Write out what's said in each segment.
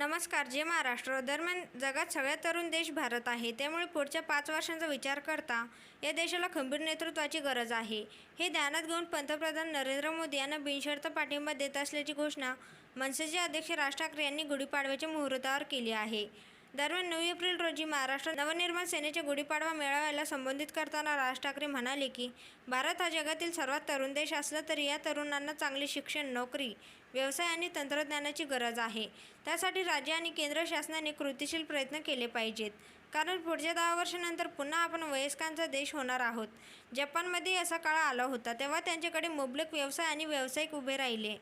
नमस्कार जे महाराष्ट्र दरम्यान जगात सगळ्यात तरुण देश भारत आहे त्यामुळे पुढच्या पाच वर्षांचा विचार करता या देशाला खंबीर नेतृत्वाची गरज आहे. हे ध्यानात घेऊन पंतप्रधान नरेंद्र मोदी यांना बिनशर्त पाठिंबा देत असल्याची घोषणा मनसेचे अध्यक्ष राज ठाकरे यांनी गुढीपाडव्याच्या मुहूर्तावर केली आहे. दरम्यान नऊ एप्रिल रोजी महाराष्ट्र नवनिर्माण सेनेच्या गुढीपाडवा मेळाव्याला संबोधित करताना राज ठाकरे म्हणाले की भारत हा जगातील सर्वात तरुण देश असला तरी या तरुणांना चांगले शिक्षण नोकरी व्यवसाय आणि तंत्रज्ञानाची गरज आहे. त्यासाठी राज्य आणि केंद्र शासनाने कृतीशील प्रयत्न केले पाहिजेत. कारण पुढच्या दहा वर्षानंतर पुन्हा आपण वयस्कांचा देश होणार आहोत. जपानमध्ये असा काळ आला होता तेव्हा त्यांच्याकडे मुबलक व्यवसाय आणि व्यावसायिक उभे राहिले.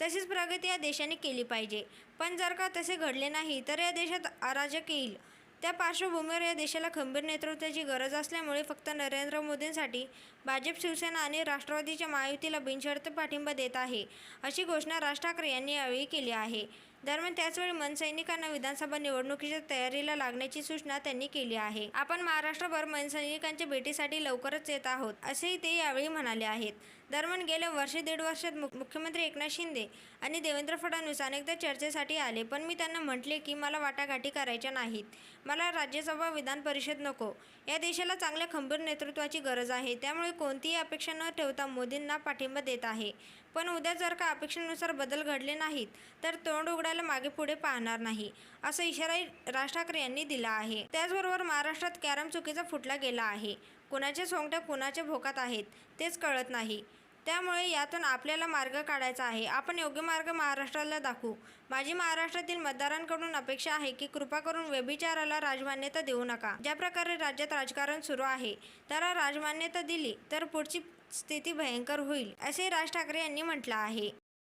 तशीच प्रगती या देशाने केली पाहिजे. पण जर का तसे घडले नाही तर या देशात अराजक येईल. त्या पार्श्वभूमीवर या देशाला खंबीर नेतृत्वाची गरज असल्यामुळे फक्त नरेंद्र मोदींसाठी भाजप शिवसेना आणि राष्ट्रवादीच्या महायुतीला बिनशर्त पाठिंबा देत आहे अशी घोषणा राज ठाकरे यांनी यावेळी केली आहे. दरम्यान त्याचवेळी मनसैनिकांना विधानसभा निवडणुकीच्या तयारीला लागण्याची सूचना त्यांनी केली आहे. आपण महाराष्ट्रभर मनसैनिकांच्या भेटीसाठी लवकरच येत आहोत असेही ते यावेळी म्हणाले आहेत. दरम्यान गेल्या वर्षे दीड वर्षात मुख्यमंत्री एकनाथ शिंदे आणि देवेंद्र फडणवीस अनेकदा चर्चेसाठी आले पण मी त्यांना म्हटले की मला वाटाघाटी करायच्या नाहीत. मला राज्यसभा विधान परिषद नको. या देशाला चांगल्या खंबीर नेतृत्वाची गरज आहे. त्यामुळे कोणतीही अपेक्षा न ठेवता मोदींना पाठिंबा देत आहे. पण उद्या जर का अपेक्षेनुसार बदल घडले नाहीत तर तोंड उघडायला मागे पुढे पाहणार नाही असा इशाराही राज ठाकरे यांनी दिला आहे. त्याचबरोबर महाराष्ट्रात कॅरम चुकीचा फुटला गेला आहे. कुणाच्या सोंगट्या कुणाच्या भोकात आहेत तेच कळत नाही. त्यामुळे यातून आपल्याला मार्ग काढायचा आहे. आपण योग्य मार्ग महाराष्ट्राला दाखवू. माझी महाराष्ट्रातील मतदारांकडून अपेक्षा आहे की कृपा करून व्यभिचाराला राजमान्यता देऊ नका. ज्या प्रकारे राज्यात राजकारण सुरू आहे त्याला राजमान्यता दिली तर पुढची स्थिती भयंकर होईल असे राज ठाकरे यांनी म्हटलं आहे.